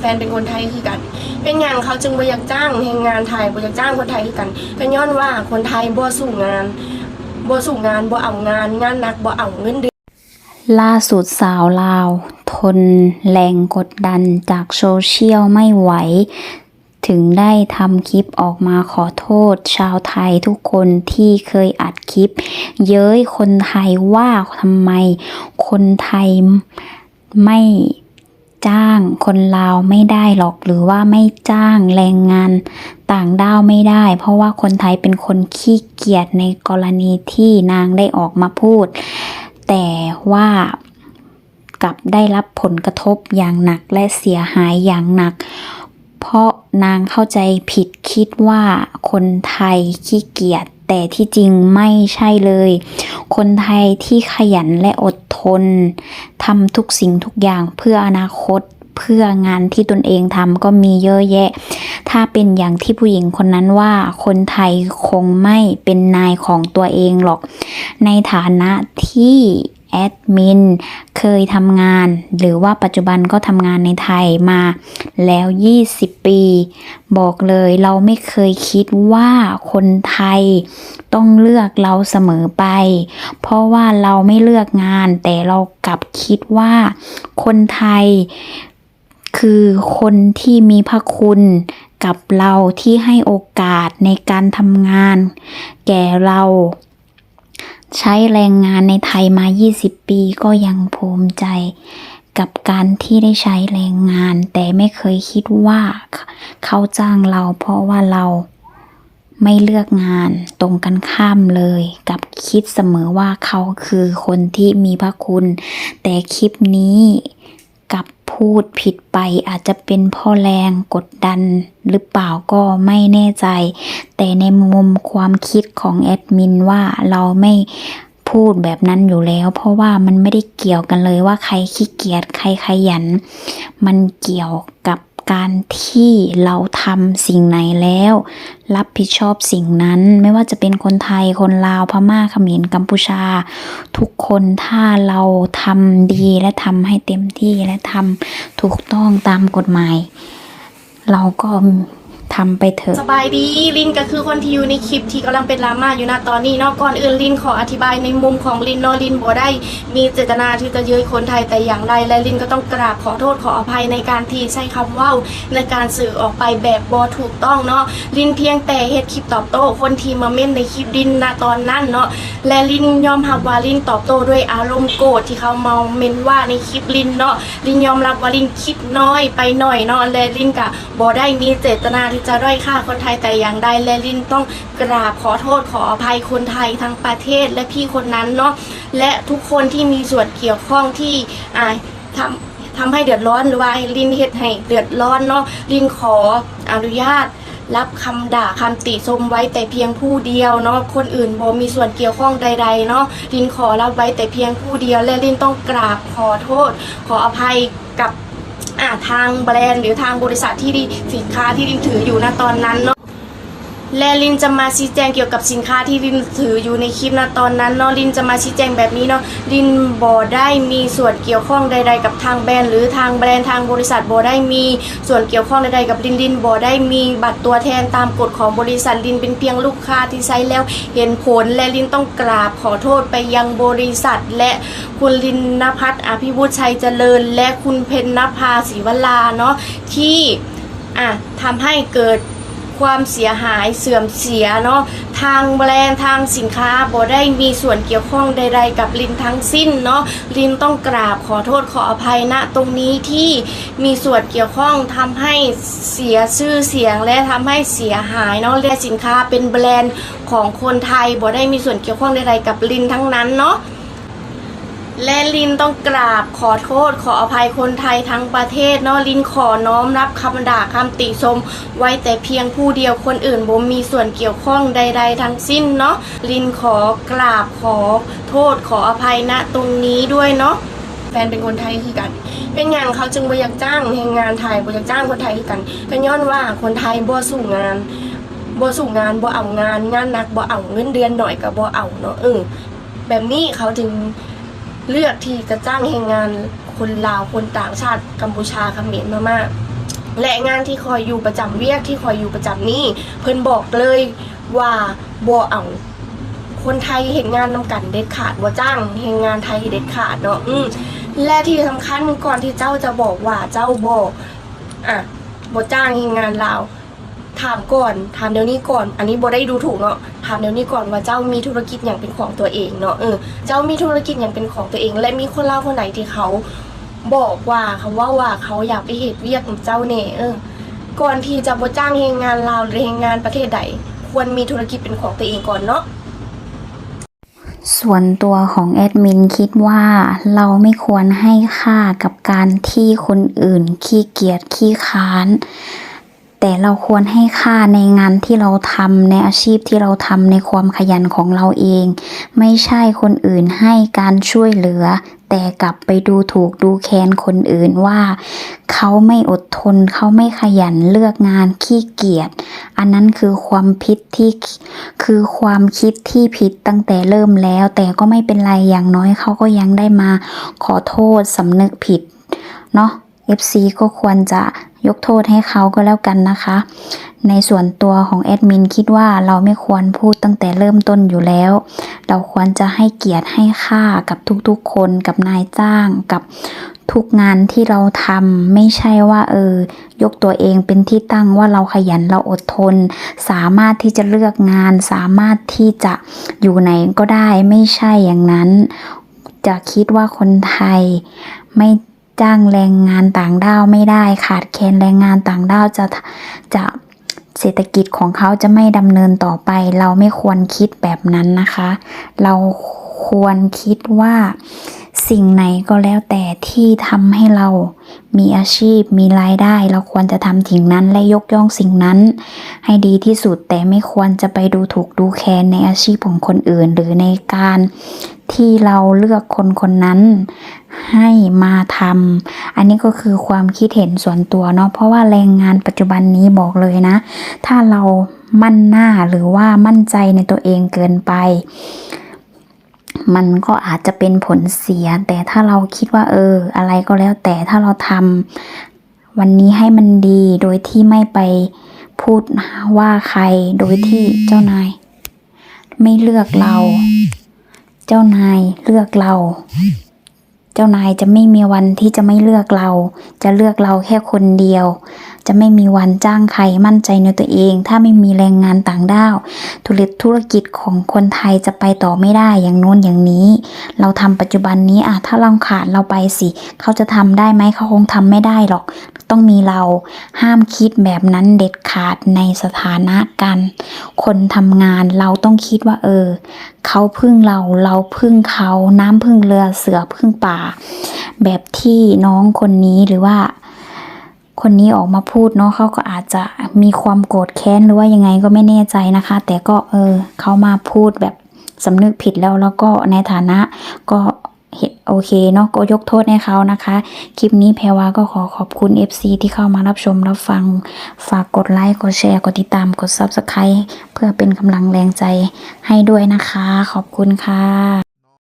แฟนเป็นคนไทยคือกัน เป็นอย่างเขาจึงบ่อยากจ้างแรงงานไทยบ่อยากจ้างคนไทยคือกันก็ย้อนว่าคนไทยบ่สู้งานบ่สู้งานบ่เอางาน งานหนักบ่เอาเงินเดือนล่าสุดสาวลาว ทนแรงกดดันจากโซเชียลไม่ไหว ถึงได้ทำคลิปออกมาขอโทษ ชาวไทยทุกคนที่เคยอัดคลิป เย้ยคนไทยว่าทำไมคนไทยไม่ จ้างคนลาวไม่ได้หรอก หรือว่าไม่จ้างแรงงานต่างด้าวไม่ได้ เพราะว่าคนไทยเป็นคนขี้เกียจในกรณีที่นางได้ออกมาพูด แต่ว่ากลับได้รับผลกระทบอย่างหนักและเสียหายอย่างหนัก เพราะนางเข้าใจผิดคิดว่าคนไทยขี้เกียจแต่ที่จริงไม่ใช่เลย คนไทยที่ขยันและอดทน ทำทุกสิ่งทุกอย่างเพื่ออนาคตเพื่องานที่ตนเองทำก็มีเยอะแยะ ถ้าเป็นอย่างที่ผู้หญิงคนนั้นว่าคนไทยคงไม่เป็นนายของตัวเองหรอก ในฐานะที่ แอดมินเคยทำงาน หรือว่าปัจจุบันก็ทำงานในไทยมาแล้ว 20 ปี บอกเลยเราไม่เคยคิดว่าคนไทยต้องเลือกเราเสมอไป เพราะว่าเราไม่เลือกงาน แต่เรากลับคิดว่าคนไทยคือคนที่มีพระคุณกับเราที่ให้โอกาสในการทำงาน แก่เรา ใช้แรงงานในไทยมา 20 ปีก็ยังภูมิใจกับการที่ได้ใช้แรงงาน แต่ไม่เคยคิดว่าเขาจ้างเราเพราะว่าเราไม่เลือกงานตรงกันข้ามเลย กับคิดเสมอว่าเขาคือคนที่มีพระคุณ แต่คลิปนี้ กับพูดผิดไปอาจจะเป็นพ่อแรงกดดันหรือเปล่าก็ไม่แน่ใจ แต่ในมุมความคิดของแอดมินว่าเราไม่พูดแบบนั้นอยู่แล้ว เพราะว่ามันไม่ได้เกี่ยวกันเลยว่าใครขี้เกียจใครขยัน มันเกี่ยวกับ การที่เราทำสิ่งไหนแล้ว รับผิดชอบสิ่งนั้น ไม่ว่าจะเป็นคนไทยคนลาวพม่าเขมรกัมพูชา ทุกคนถ้าเราทำดีและทำให้เต็มที่และทำถูกต้องตามกฎหมาย เราก็ ทำไปเถอะ สบายดีลินก็คือคนที่อยู่ในคลิปที่กำลังเป็นดราม่าอยู่นะตอนนี้เนาะก่อนอื่นลินขออธิบายในมุมของลินเนาะลินบ่ได้ มีเจตนาที่จะเย้ยคนไทยแต่อย่างใดและลินก็ต้องกราบขอโทษขออภัยในการที่ใช้คำเว่าในการสื่อออกไปแบบบ่ถูกต้องเนาะลินเพียงแต่เฮ็ดคลิปตอบโต้คนที่มาเม่นในคลิปลินนะตอนนั้นเนาะและลินยอมรับว่าลินตอบโต้ด้วยอารมณ์โกรธที่เขาเมาเม่นว่าในคลิปลินเนาะลินยอมรับว่าลินคิดน้อยไปหน่อยเนาะและลินก็บ่ได้มีเจตนาที่จะด้อยค่าคนไทยแต่อย่างใดและลินต้องกราบขอโทษขออภัยคนไทยทั้งประเทศและพี่คนนั้นเนาะและทุกคนที่มีส่วนเกี่ยวข้องที่อ่าทำทำให้เดือดร้อนหรือว่าลินเฮ็ดให้เดือดร้อนเนาะลินขออนุญาตรับคำด่าคำติชมไว้แต่เพียงผู้เดียวเนาะคนอื่นบ่มีส่วนเกี่ยวข้องใดๆเนาะลินขอรับไว้แต่เพียงผู้เดียว และลินต้องกราบขอโทษ ขออภัยกับ ทางแบรนด์หรือทางบริษัทที่ดีสินค้าที่ดินถืออยู่นะตอนนั้นเนาะ และลินจะมาชี้แจงเกี่ยวกับสินค้าที่ลินถืออยู่ในคลิปนะตอนนั้นเนาะลินจะมาชี้แจงแบบนี้เนาะลินบอได้มีส่วนเกี่ยวข้องใด ๆ กับทางแบรนด์หรือทางแบรนด์ทางบริษัทบอได้มีส่วนเกี่ยวข้องใดๆกับลินลินบอได้มีบัตรตัวแทนตามกฎของบริษัทลินเป็นเพียงลูกค้าที่ใช้แล้วเห็นผลและลินต้องกราบขอโทษไปยังบริษัท และคุณลินนภัทรอภิวุฒิชัยเจริญ และคุณเพญนภาศรีวลาเนาะที่อะทำให้เกิด ความเสียหายเสื่อมเสียเนาะทางแบรนด์ทางสินค้าบ่ได้มีส่วนเกี่ยวข้องใด ๆ กับลินทั้งสิ้นเนาะลินต้องกราบขอโทษขออภัยณตรงนี้ที่มีส่วนเกี่ยวข้องทำให้เสียชื่อเสียงและทำให้เสียหายเนาะและสินค้าเป็นแบรนด์ของคนไทยบ่ได้มีส่วนเกี่ยวข้องใดๆกับลินทั้งนั้นเนาะ และลินต้องกราบขอโทษขออภัยคนไทยทั้งประเทศเนาะลินขอน้อมรับคำด่าคำติชม ไว้แต่เพียงผู้เดียวคนอื่นบ่มีส่วนเกี่ยวข้องใด ๆ ทั้งสิ้นเนาะลินขอกราบขอโทษขออภัยณตรงนี้ด้วยเนาะแฟนเป็นคนไทยคือกัน เป็นอย่างเขาจึงบ่อยากจ้างแรงงานไทยบ่อยากจ้างคนไทยคือกันก็ย้อนว่าคนไทยบ่สู้งานบ่สู้งานบ่เอางาน งานหนักบ่เอาเงินเดือนหน่อยก็บ่เอาเนาะเออแบบนี้เขาถึง เลือกที่จะจ้างแรงงานคนลาวคนต่างชาติกัมพูชาเขมรมามาและงานที่คอยอยู่ประจำเวียกที่คอยอยู่ประจำนี่เพิ่นบอกเลยว่าบ่เอาคนไทยเห็นงานนำกันเด็ดขาดบ่จ้างเห็นงานไทยเด็ดขาดเนาะอืมและที่สำคัญก่อนที่เจ้าจะบอกว่าเจ้าบ่อะบ่จ้างเห็นงานลาว ถามก่อนถามเดี๋ยวนี้ก่อน อันนี้โบได้ดูถูกเนาะถามเดี๋ยวนี้ก่อนว่าเจ้ามีธุรกิจอย่างเป็นของตัวเองเนาะเออเจ้ามีธุรกิจอย่างเป็นของตัวเอง และมีคนเล่าคนไหนที่เขาบอกว่าเขาว่าว่าเขาอยากไปเหตุเวียกกับเจ้าเน่เออก่อนที่จะบ่จ้างเฮงงานลาวหรือเฮงงานประเทศใดควรมีธุรกิจเป็นของตัวเองก่อนเนาะส่วนตัวของแอดมินคิดว่าเราไม่ควรให้ค่ากับการที่คนอื่นขี้เกียจขี้ค้าน แต่เราควรให้ค่าในงานที่เราทำในอาชีพที่เราทำในความขยันของเราเอง ไม่ใช่คนอื่นให้การช่วยเหลือ แต่กลับไปดูถูกดูแคลนคนอื่นว่า เขาไม่อดทนเขาไม่ขยันเลือกงานขี้เกียจอันนั้นคือความผิดที่คือความคิดที่ผิดตั้งแต่เริ่มแล้ว แต่ก็ไม่เป็นไรอย่างน้อยเขาก็ยังได้มาขอโทษสำนึกผิดเนาะ FC ก็ควรจะยกโทษให้เขาก็แล้วกันนะคะ ในส่วนตัวของแอดมินคิดว่าเราไม่ควรพูดตั้งแต่เริ่มต้นอยู่แล้ว เราควรจะให้เกียรติให้ค่ากับทุกๆคนกับนายจ้างกับทุกงานที่เราทำไม่ใช่ว่าเออยกตัวเองเป็นที่ตั้งว่าเราขยันเราอดทน สามารถที่จะเลือกงาน สามารถที่จะอยู่ไหนก็ได้ไม่ใช่อย่างนั้น จะคิดว่าคนไทยไม่ จ้างแรงงานต่างด้าวไม่ได้ขาดแคลนแรงงานต่างด้าวจะจะเศรษฐกิจของเขาจะไม่ดำเนินต่อไป เราไม่ควรคิดแบบนั้นนะคะ เราควรคิดว่าสิ่งไหนก็แล้วแต่ที่ทำให้เรามีอาชีพมีรายได้ เราควรจะทำสิ่งนั้นและยกย่องสิ่งนั้น ให้ดีที่สุดแต่ไม่ควรจะไปดูถูกดูแคลนในอาชีพของคนอื่น หรือในการ ที่เราเลือกคนคนนั้นให้มาทำอันนี้ก็คือความคิดเห็นส่วนตัวเนาะเพราะว่าแรงงานปัจจุบันนี้บอกเลยนะ ถ้าเรามั่นหน้าหรือว่ามั่นใจในตัวเองเกินไป มันก็อาจจะเป็นผลเสีย แต่ถ้าเราคิดว่า เออ อะไรก็แล้วแต่ถ้าเราทำวันนี้ให้มันดีโดยที่ไม่ไปพูดว่าใครโดยที่เจ้านายไม่เลือกเรา เจ้านายเลือกเรา เจ้านายจะไม่มีวันที่จะไม่เลือกเรา จะเลือกเราแค่คนเดียว จะไม่มีวันจ้างใครมั่นใจในตัวเอง ถ้าไม่มีแรงงานต่างด้าวธุรกิจธุรกิจของคนไทยจะไปต่อไม่ได้อย่างโน้นอย่างนี้ เราทำปัจจุบันนี้อะถ้าเราขาดเราไปสิ เขาจะทำได้ไหมเขาคงทำไม่ได้หรอก ต้องมีเราห้ามคิดแบบนั้นเด็ดขาดในสถานะกัน คนทำงานเราต้องคิดว่าเออ เขาพึ่งเราเราพึ่งเขาน้ำพึ่งเรือเสือพึ่งป่า แบบที่น้องคนนี้หรือว่า คนนี้ออกมาพูดเนาะเขาก็อาจจะมีความโกรธแค้นหรือว่ายังไงก็ไม่แน่ใจนะคะ แต่ก็เออเขามาพูดแบบสำนึกผิดแล้วแล้วก็ในฐานะก็เห็นโอเคเนาะก็ยกโทษให้เขานะคะ คลิปนี้แพรวาก็ขอขอบคุณ FC ที่เข้ามารับชมรับฟัง ฝากกดไลค์กดแชร์กดติดตามกด Subscribe เพื่อเป็นกำลังแรงใจให้ด้วยนะคะ ขอบคุณค่ะ